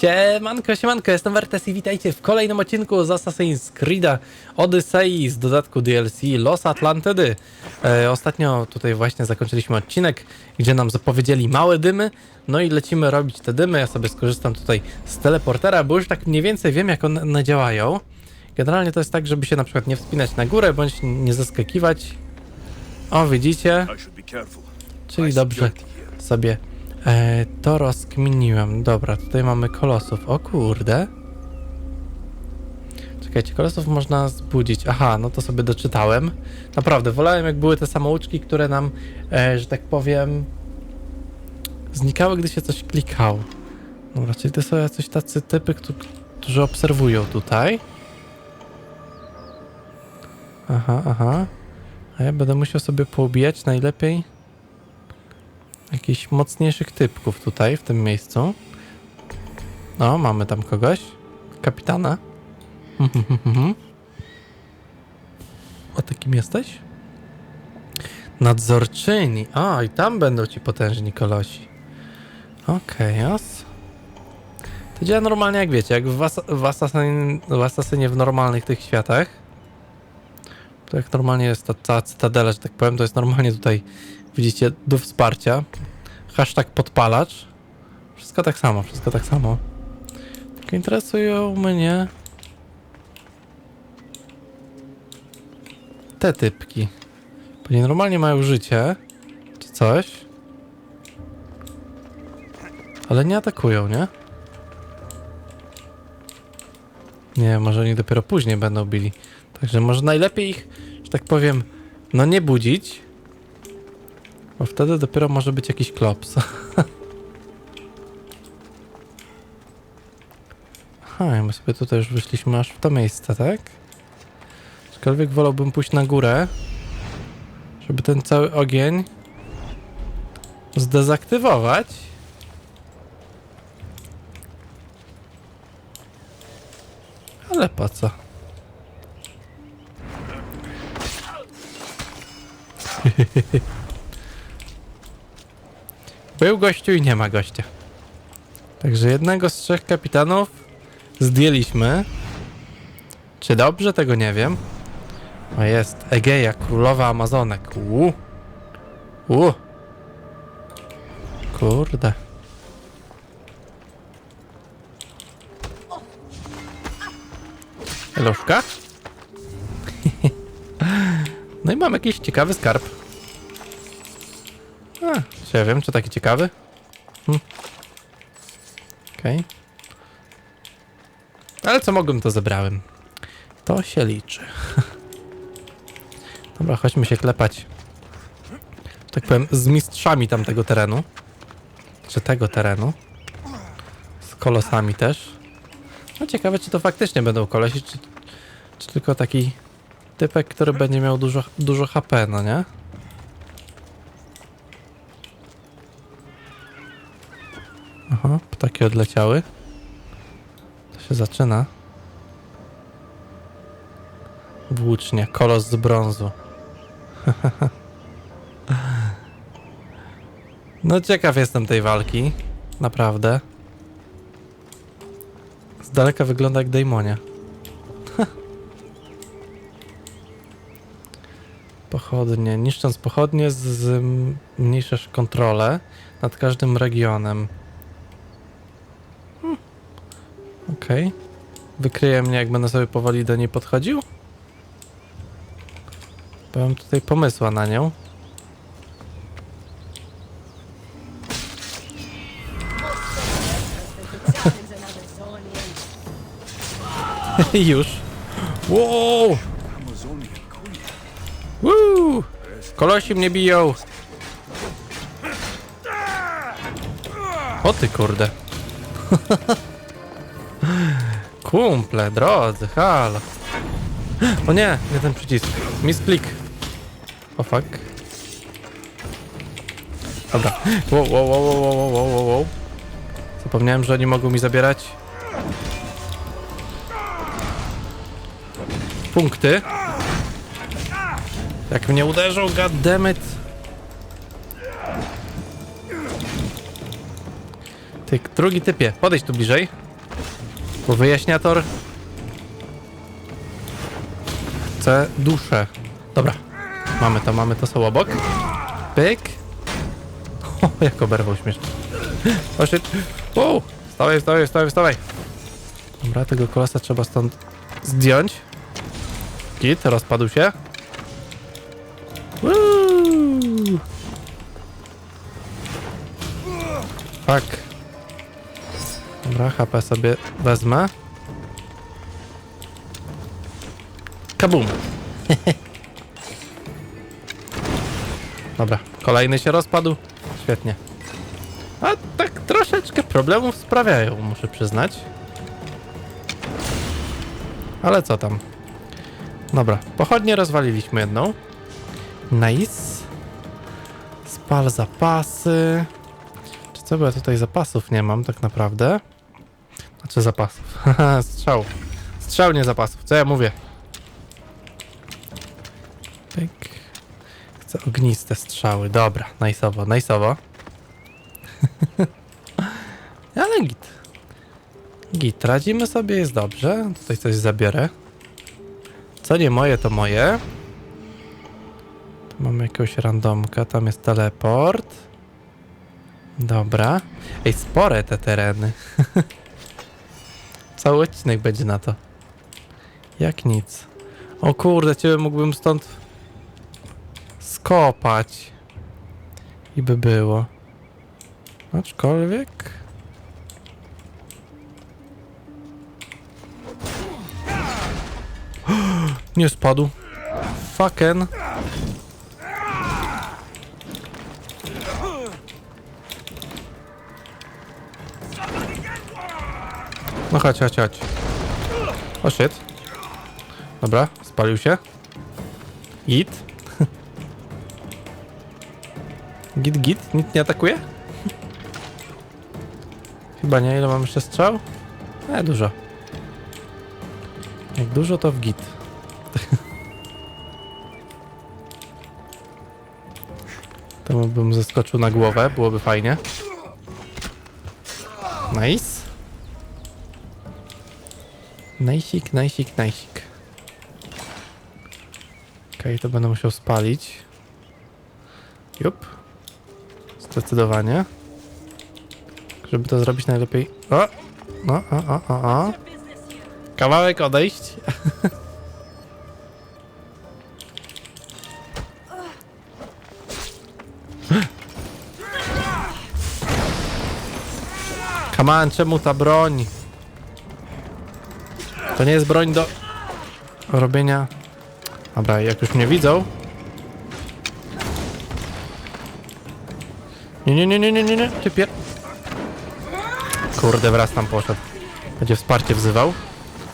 Siemanko, siemanko, jestem Wertes i witajcie w kolejnym odcinku z Assassin's Creed'a Odyssey z dodatku DLC Los Atlantydy. E, ostatnio tutaj właśnie zakończyliśmy odcinek, gdzie nam zapowiedzieli małe dymy, no i lecimy robić te dymy. Ja sobie skorzystam tutaj z teleportera, bo już tak mniej więcej wiem, jak one, one działają. Generalnie to jest tak, żeby się na przykład nie wspinać na górę, bądź nie zaskakiwać. O, widzicie? Czyli dobrze sobie e, to rozkminiłem. Dobra, tutaj mamy kolosów. O kurde. Czekajcie, kolosów można zbudzić. Aha, no to sobie doczytałem. Naprawdę, wolałem jak były te samouczki, które nam, e, że tak powiem, znikały, gdy się coś klikało. Dobra, czyli to są jacyś tacy typy, któ- którzy obserwują tutaj. Aha, aha. A ja będę musiał sobie poubijać najlepiej jakichś mocniejszych typków tutaj, w tym miejscu. O, mamy tam kogoś. Kapitana. O, takim jesteś? Nadzorczyni. O, i tam będą ci potężni kolosi. Okej, os. To działa normalnie jak wiecie, jak w, As w, Assassin w Assassinie w normalnych tych światach. To jak normalnie jest ta cała cytadela, że tak powiem, to jest normalnie tutaj, widzicie, do wsparcia. Hashtag podpalacz. Wszystko tak samo, wszystko tak samo. Tylko interesują mnie te typki. Pewnie normalnie mają życie, czy coś. Ale nie atakują, nie? Nie, może oni dopiero później będą bili. Także może najlepiej ich, że tak powiem, no nie budzić. Bo wtedy dopiero może być jakiś klops. Aha, my sobie tutaj już wyszliśmy aż w to miejsce, tak? Aczkolwiek wolałbym pójść na górę, żeby ten cały ogień zdezaktywować. Ale po co? Był gościu i nie ma gościa. Także jednego z trzech kapitanów zdjęliśmy. Czy dobrze? Tego nie wiem. O jest, Egeja, królowa Amazonek. U. U. Kurde. Eloszka? no i mam jakiś ciekawy skarb. Czy ja wiem, czy taki ciekawy? Hm. Okej. Ale co mogłem, to zebrałem. To się liczy. Dobra, chodźmy się klepać. Tak powiem, z mistrzami tamtego terenu. Czy tego terenu. Z kolosami też. No ciekawe, czy to faktycznie będą kolesi, czy, czy tylko taki typek, który będzie miał dużo, dużo HP, no nie? Aha, ptaki odleciały. To się zaczyna. Włócznie, kolos z brązu. no ciekaw jestem tej walki. Naprawdę. Z daleka wygląda jak Daimonia. Pochodnie. Niszcząc pochodnie, zmniejszasz kontrolę nad każdym regionem. Okej. Wykryje mnie, jak będę sobie powoli do niej podchodził? Bo mam tutaj pomysła na nią. Już. Wow! Woo! Kolosi mnie biją. O ty kurde. Kumple, drodzy, halo. O nie, nie ten przycisk. Misklik. O fuck. Dobra. Wow, wow, wow, wow, wow, wow, wow, wow. Zapomniałem, że oni mogą mi zabierać punkty. Jak mnie uderzą, goddammit. Ty, drugi typie, podejdź tu bliżej. Bo wyjaśniator chce duszę. Dobra. Mamy to, mamy to, są obok. Pyk. O, jak oberwał śmiesznie. O, shit. Wow. Wstawaj, wstawaj, wstawaj, wstawaj. Dobra, tego kolesa trzeba stąd zdjąć. Git, rozpadł się. Woo! Fuck. Dobra, HP sobie wezmę. Kabum. Dobra, kolejny się rozpadł. Świetnie. A tak troszeczkę problemów sprawiają, muszę przyznać. Ale co tam? Dobra, pochodnie rozwaliliśmy jedną. Nice. Spal zapasy. Czy co, bo ja tutaj zapasów nie mam tak naprawdę. Znaczy zapasów. Strzał. Strzał, nie zapasów. Co ja mówię? Pyk. Chcę ogniste strzały. Dobra, najsowo, najsowo. Ale git. Git, radzimy sobie, jest dobrze. Tutaj coś zabiorę. Co nie moje, to moje. Tu mamy jakiegoś randomka, tam jest teleport. Dobra. Ej, spore te tereny. Cały odcinek będzie na to. Jak nic. O kurde, ciebie mógłbym stąd skopać. I by było. Aczkolwiek... Nie spadł. Fucken. No chodź, chodź, chodź. O shit. Dobra, spalił się. Git. Git, git. Nikt nie atakuje? Chyba nie. Ile mam jeszcze strzał? E, dużo. Jak dużo, to w git. Temu bym zeskoczył na głowę, byłoby fajnie. Nice. Najsik, najsik, najsik. Okej, to będę musiał spalić. Jup. Zdecydowanie. Żeby to zrobić najlepiej. O! O, o, o, o, o. Kawałek odejść. Come on, czemu ta broń? To nie jest broń do robienia. Dobra, jak już mnie widzą. Nie, nie, nie, nie, nie, nie, nie. Kurde, wraz tam poszedł. Będzie wsparcie wzywał.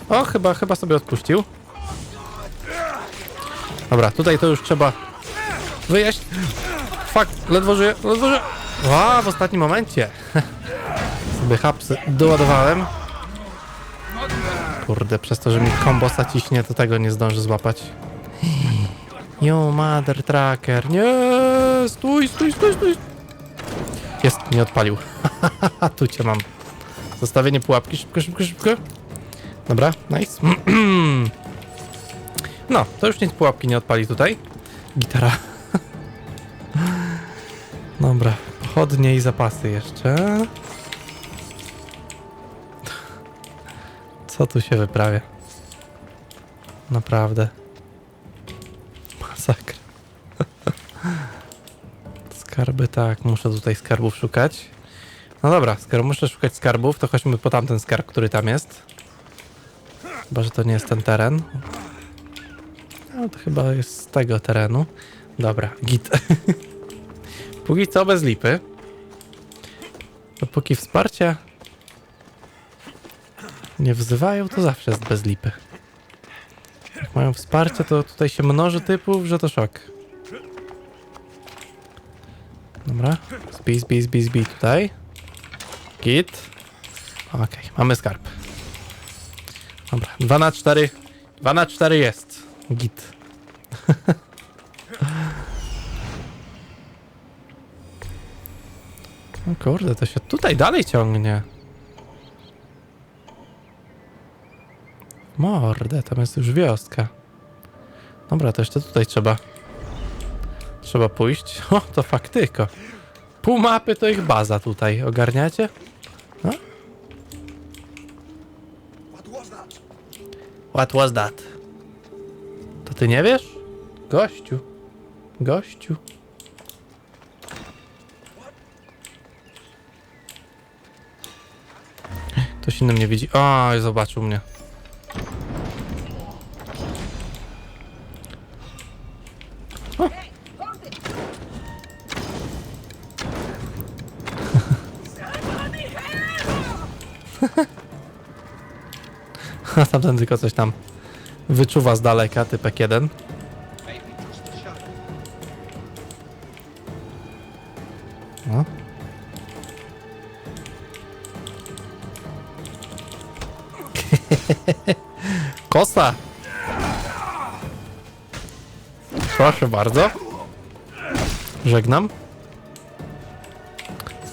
O, chyba, chyba sobie odpuścił. Dobra, tutaj to już trzeba wyjaśnić. Fuck, ledwo żyję, ledwo żyję. Ła, w ostatnim momencie. sobie hapsy doładowałem. Kurde, przez to, że mi kombosa ciśnie, to tego nie zdąży złapać. Yo, mother tracker. Nie, stój, stój, stój, stój. Jest, nie odpalił. tu cię mam. Zostawienie pułapki, szybko, szybko, szybko. Dobra, nice. no, to już nic pułapki nie odpali tutaj. Gitara. Dobra, pochodnie i zapasy jeszcze. Co tu się wyprawia? Naprawdę. Masakra. Skarby, tak, muszę tutaj skarbów szukać. No dobra, skoro muszę szukać skarbów, to chodźmy po tamten skarb, który tam jest. Chyba, że to nie jest ten teren. No to chyba jest z tego terenu. Dobra, git. Póki co bez lipy. Dopóki wsparcia nie wzywają, to zawsze jest bez lipy. Jak mają wsparcie, to tutaj się mnoży typów, że to szok. Dobra, zbij, zbij, zbij, zbij tutaj. Git. Okej, mamy skarb. Dobra, 2 na 4. 2 na 4 jest. Git. No kurde, to się tutaj dalej ciągnie. Mordę, tam jest już wioska. Dobra, to jeszcze tutaj trzeba. Trzeba pójść. O, to faktyko. Pół mapy to ich baza tutaj. Ogarniacie? What was that? What was that? To ty nie wiesz? Gościu. Gościu. Ktoś inny mnie widzi. Oj, zobaczył mnie. Tamten tylko coś tam wyczuwa z daleka, typek jeden. No. Kosa! Proszę bardzo. Żegnam.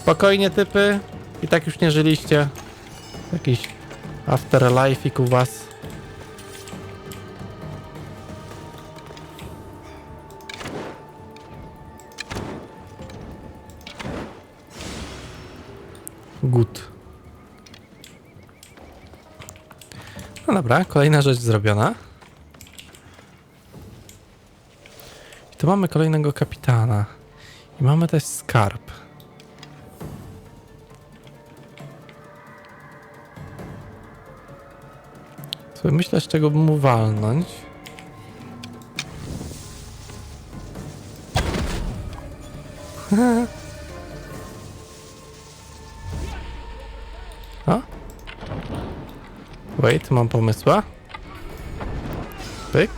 Spokojnie typy. I tak już nie żyliście. Jakiś afterlife u was. Good. No dobra, kolejna rzecz zrobiona. I tu mamy kolejnego kapitana. I mamy też skarb. Sobie myślę, z czego bym mu walnąć. A? Wait, mam pomysła. Pyk.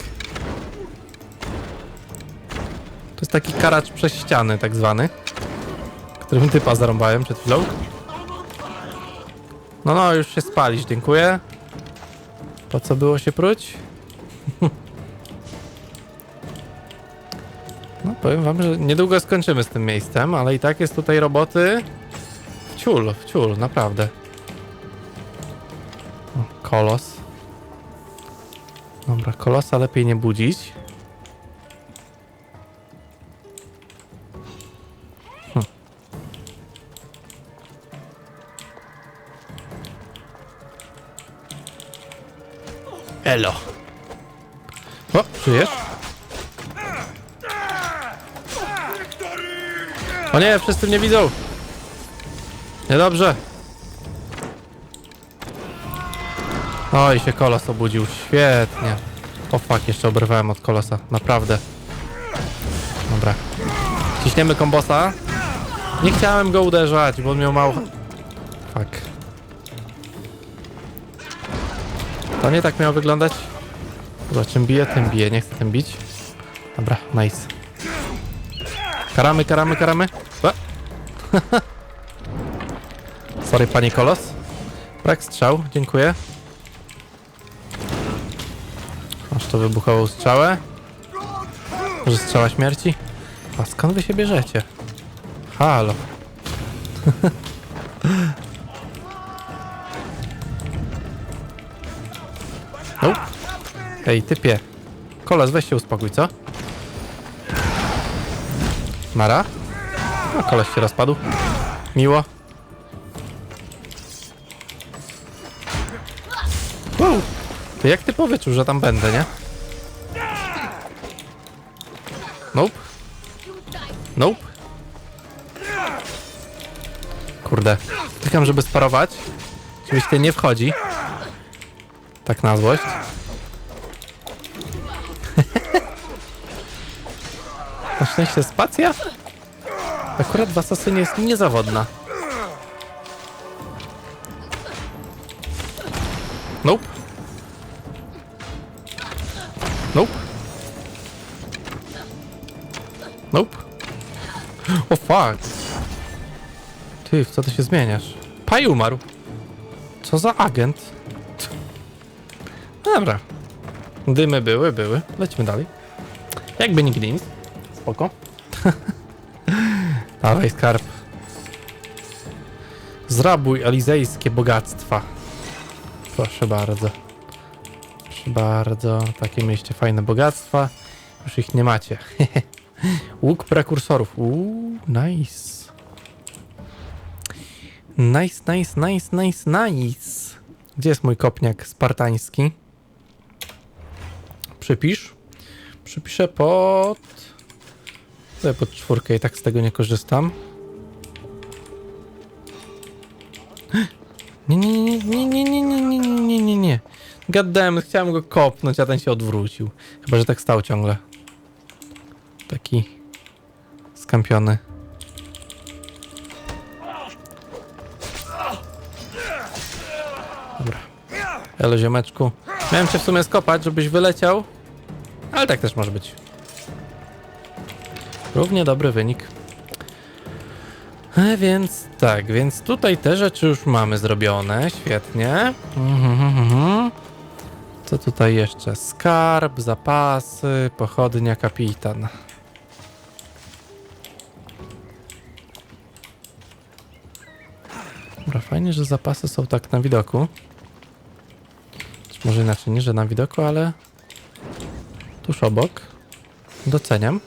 To jest taki karacz przez ściany, tak zwany. Którym typa zarąbałem przed chwilą. No, no, już się spalić, dziękuję. Po co było się pruć? No, powiem wam, że niedługo skończymy z tym miejscem, ale i tak jest tutaj roboty w ciul, w ciul, naprawdę. O, kolos. Dobra, kolosa lepiej nie budzić. Elo. O, żyjesz? O nie, wszyscy mnie widzą. Niedobrze. Oj, się kolos obudził. Świetnie. O fuck, jeszcze oberwałem od kolosa. Naprawdę. Dobra. Ciśniemy kombosa. Nie chciałem go uderzać, bo on miał mało... Fuck. To nie tak miało wyglądać. Dobra, czym bije, tym bije. Nie chcę tym bić. Dobra, nice. Karamy, karamy, karamy. Sorry, panie kolos. Brak strzał, dziękuję. Masz to wybuchową strzałę. Może strzała śmierci? A skąd wy się bierzecie? Halo. Ej, typie. Koles, weź się uspokój, co? Mara? A koleś się rozpadł. Miło. Wow. To jak ty powyczuł, że tam będę, nie? Nope. Nope. Kurde. Klikam, żeby sparować. Oczywiście nie wchodzi. Tak na złość. Na szczęście spacja. Akurat w Assassinie jest niezawodna. Nope. Nope. Nope. O fuck. Ty, w co ty się zmieniasz? Paj umarł. Co za agent? Dobra. Dymy były, były. Lećmy dalej. Jakby nigdy nic. Spoko. Dawaj skarb. Zrabuj alizejskie bogactwa. Proszę bardzo. Proszę bardzo, takie mieliście fajne bogactwa. Już ich nie macie. Łuk prekursorów. Uuu, nice. Nice, nice, nice, nice, nice. Gdzie jest mój kopniak spartański? Przypisz. Przypiszę pod... Tutaj pod czwórkę i tak z tego nie korzystam. Nie, nie, nie, nie, nie, nie, nie, nie, nie, nie, nie, nie. Goddamn, chciałem go kopnąć, a ten się odwrócił. Chyba, że tak stał ciągle. Taki skampiony. Dobra. Elo, ziomeczku. Miałem cię w sumie skopać, żebyś wyleciał. Ale tak też może być. Równie dobry wynik. E, więc tak, więc tutaj te rzeczy już mamy zrobione. Świetnie. Mhm, mhm, mhm. Co tutaj jeszcze? Skarb, zapasy, pochodnia, kapitan. Dobra, fajnie, że zapasy są tak na widoku. Może inaczej, nie, że na widoku, ale tuż obok. Doceniam.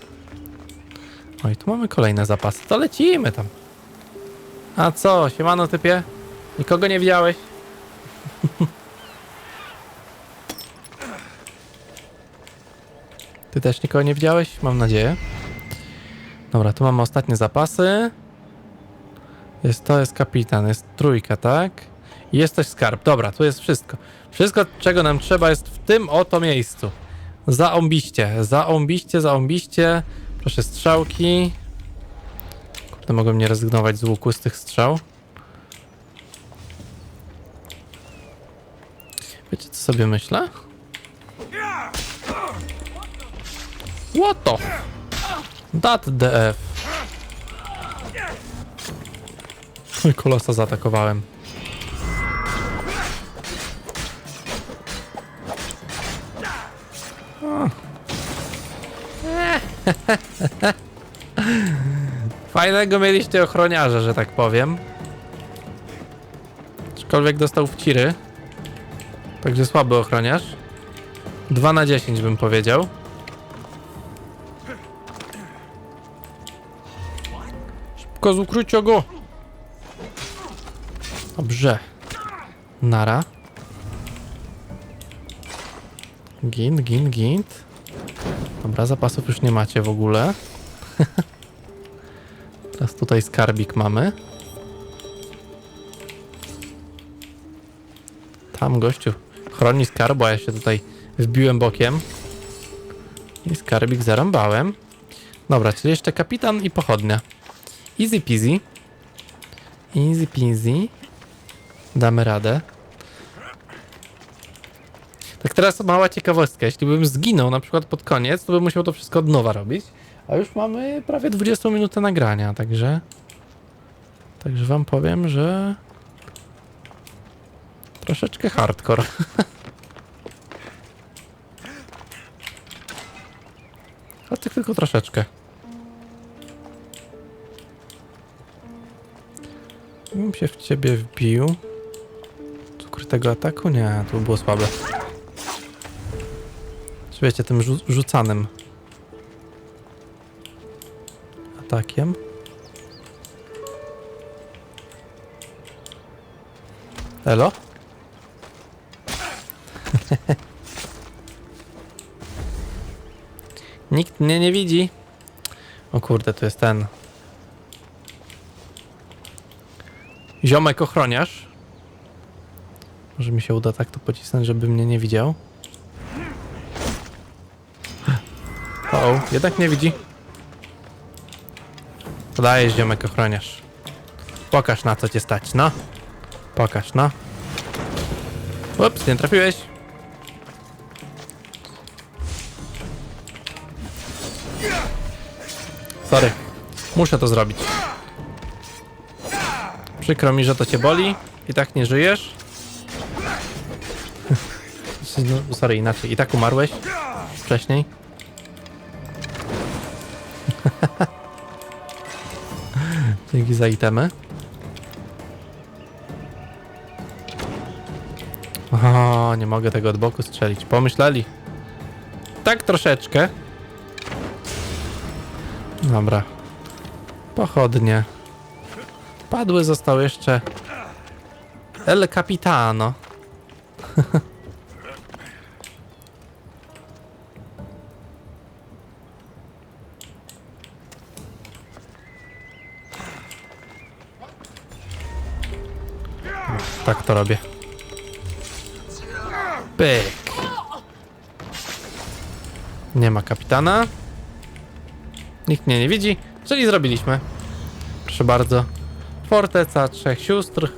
Oj, tu mamy kolejne zapasy. To lecimy tam. A co, siemano typie? Nikogo nie widziałeś? Ty też nikogo nie widziałeś? Mam nadzieję. Dobra, tu mamy ostatnie zapasy. Jest, to jest kapitan, jest trójka, tak? I jest też skarb. Dobra, tu jest wszystko. Wszystko, czego nam trzeba jest w tym oto miejscu. Zaombiście, zaombiście, zaombiście. Proszę strzałki. Kurde, mogłem nie rezygnować z łuku z tych strzał. Wiecie, co sobie myślę? What the? That DF. Kolosa zaatakowałem. Fajnego mieliście ochroniarza, że tak powiem. Aczkolwiek dostał wciry. Także słaby ochroniarz. 2 na 10 bym powiedział. Szybko z ukrycia go! Dobrze. Nara. Gint, gint, gint. Dobra, zapasów już nie macie w ogóle. Teraz tutaj skarbik mamy. Tam gościu chroni skarb, a ja się tutaj wbiłem bokiem. I skarbik zarąbałem. Dobra, czyli jeszcze kapitan i pochodnia. Easy peasy. Easy peasy. Damy radę. Tak teraz mała ciekawostka. Jeśli bym zginął na przykład pod koniec, to bym musiał to wszystko od nowa robić. A już mamy prawie 20 minutę nagrania, także... Także wam powiem, że... Troszeczkę hardcore. A tylko troszeczkę. Bym się w ciebie wbił. Z ukrytego ataku? Nie, to by było słabe. Czy wiecie, tym rzu rzucanym atakiem. Elo? Nikt mnie nie widzi. O kurde, tu jest ten. Ziomek ochroniarz. Może mi się uda tak to pocisnąć, żeby mnie nie widział. Jednak nie widzi. Podajesz ziomek ochroniarz. Pokaż na co cię stać, no. Pokaż, no. Ups, nie trafiłeś. Sorry. Muszę to zrobić. Przykro mi, że to cię boli. I tak nie żyjesz. Sorry, inaczej. I tak umarłeś wcześniej. Dzięki za itemy. O, nie mogę tego od boku strzelić. Pomyśleli. Tak troszeczkę. Dobra. Pochodnie. Padły został jeszcze El Capitano. Tak to robię. Pyk. Nie ma kapitana. Nikt mnie nie widzi, czyli zrobiliśmy. Proszę bardzo. Forteca trzech sióstr.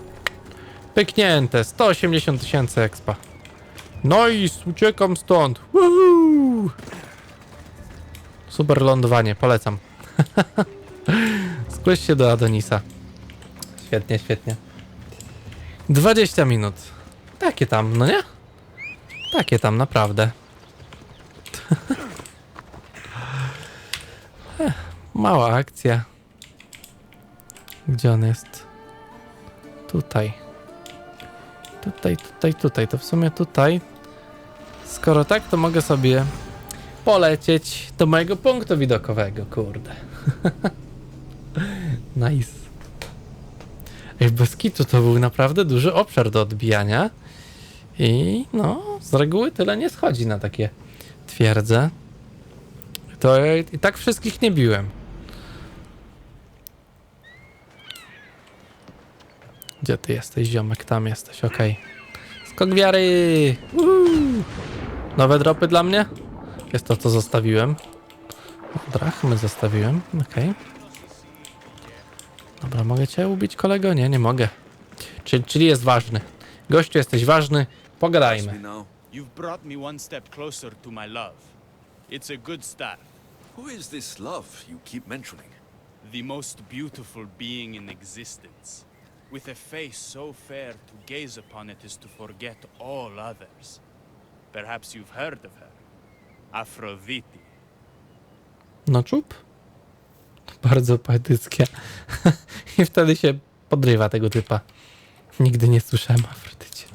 Pyknięte. 180 tysięcy expa. Nice, uciekam stąd. Woohoo! Super lądowanie, polecam. Zgłoś się do Adonisa. Świetnie, świetnie. 20 minut. Takie tam, no nie? Takie tam, naprawdę. Ech, Mała akcja. Gdzie on jest? Tutaj. Tutaj, tutaj, tutaj. To w sumie tutaj. Skoro tak, to mogę sobie polecieć do mojego punktu widokowego, kurde. nice. Ej, bez to był naprawdę duży obszar do odbijania. I no, z reguły tyle nie schodzi na takie twierdze. To i tak wszystkich nie biłem. Gdzie ty jesteś, ziomek? Tam jesteś, okej. Skok wiary! Nowe dropy dla mnie? Jest to, co zostawiłem. Drachmy zostawiłem, okej. Dobra, mogę cię ubić, kolego? Nie, nie mogę. Czyli, czyli jest ważny. Gościu, jesteś ważny. Pogadajmy. now. You've brought me one step closer to my love. It's a good start. Who is this love you keep mentioning? The most beautiful being in existence. With a face so fair to gaze upon it is to forget all others. Perhaps you've heard of her. Aphrodite. No czub? Bardzo poetyckie. I wtedy się podrywa tego typa. Nigdy nie słyszałem Afrodycie.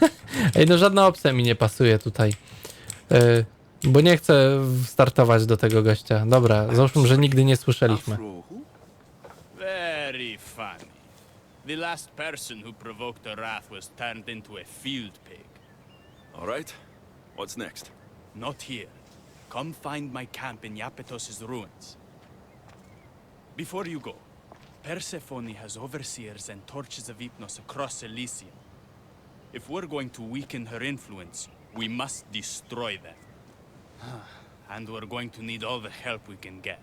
Ej, no żadna opcja mi nie pasuje tutaj. Yy, bo nie chcę startować do tego gościa. Dobra, załóżmy, że nigdy nie słyszeliśmy. Afro who? Very funny. The last person who provoked her wrath was turned into a field pig. All right. What's next? Not here. Come find my camp in Iapetos' ruins. Before you go, Persephone has overseers and torches of Hypnos across Elysium. If we're going to weaken her influence, we must destroy them. and we're going to need all the help we can get.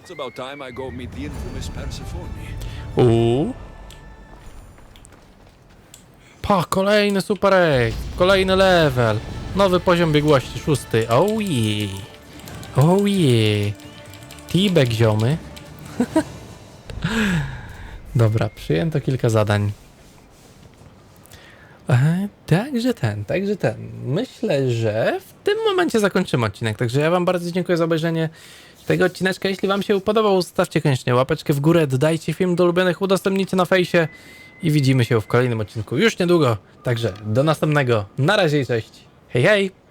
It's about time I go meet the infamous Persephone. Uuu. Pa, kolejny super egg, kolejny level. Nowy poziom biegłości, szósty. Oh yeah. Oh yeah. T-bag ziomy. Dobra, przyjęto kilka zadań. E, także ten, także ten. Myślę, że w tym momencie zakończymy odcinek. Także ja wam bardzo dziękuję za obejrzenie tego odcineczka. Jeśli wam się podobał, zostawcie koniecznie łapeczkę w górę, dodajcie film do ulubionych, udostępnijcie na fejsie i widzimy się w kolejnym odcinku już niedługo. Także do następnego. Na razie i cześć. Hej, hej!